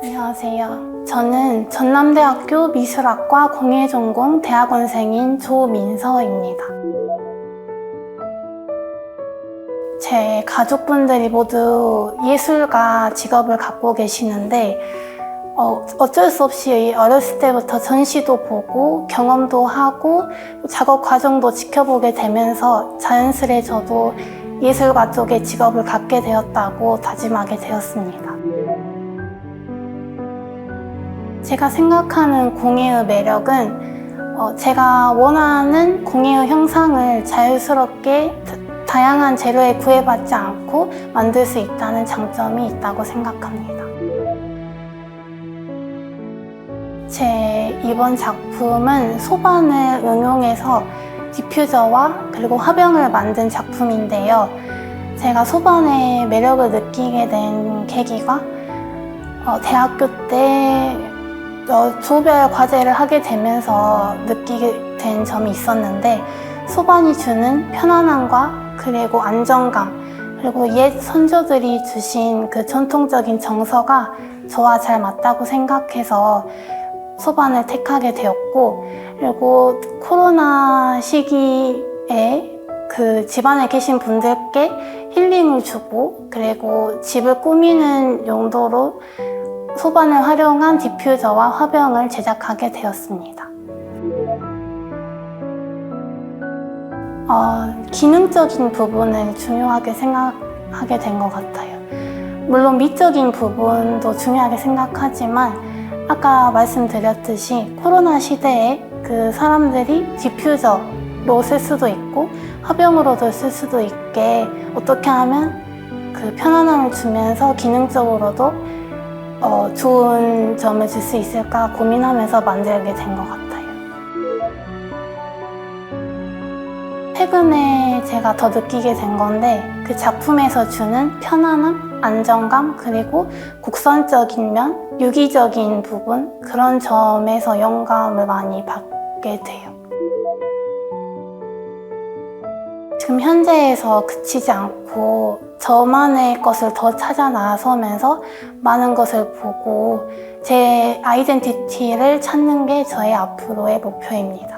안녕하세요. 저는 전남대학교 미술학과 공예전공 대학원생인 조민서입니다. 제 가족분들이 모두 예술가 직업을 갖고 계시는데 어, 어쩔 수 없이 어렸을 때부터 전시도 보고 경험도 하고 작업 과정도 지켜보게 되면서 자연스레 저도 예술가 쪽의 직업을 갖게 되었다고 다짐하게 되었습니다. 제가 생각하는 공예의 매력은 어, 제가 원하는 공예의 형상을 자유스럽게 다- 다양한 재료에 구애받지 않고 만들 수 있다는 장점이 있다고 생각합니다. 제 이번 작품은 소반을 응용해서 디퓨저와 그리고 화병을 만든 작품인데요. 제가 소반의 매력을 느끼게 된 계기가 어, 대학교 때 어, 조별 과제를 하게 되면서 느끼게 된 점이 있었는데 소반이 주는 편안함과 그리고 안정감 그리고 옛 선조들이 주신 그 전통적인 정서가 저와 잘 맞다고 생각해서 소반을 택하게 되었고 그리고 코로나 시기에 그 집안에 계신 분들께 힐링을 주고 그리고 집을 꾸미는 용도로 소반을 활용한 디퓨저와 화병을 제작하게 되었습니다. 어, 기능적인 부분을 중요하게 생각하게 된 것 같아요. 물론 미적인 부분도 중요하게 생각하지만 아까 말씀드렸듯이 코로나 시대에 그 사람들이 디퓨저로 쓸 수도 있고 화병으로도 쓸 수도 있게 어떻게 하면 그 편안함을 주면서 기능적으로도 어, 좋은 점을 줄 수 있을까 고민하면서 만들게 된 것 같아요. 최근에 제가 더 느끼게 된 건데 그 작품에서 주는 편안함, 안정감, 그리고 곡선적인 면, 유기적인 부분 그런 점에서 영감을 많이 받게 돼요. 지금 현재에서 그치지 않고 저만의 것을 더 찾아 나서면서 많은 것을 보고 제 아이덴티티를 찾는 게 저의 앞으로의 목표입니다.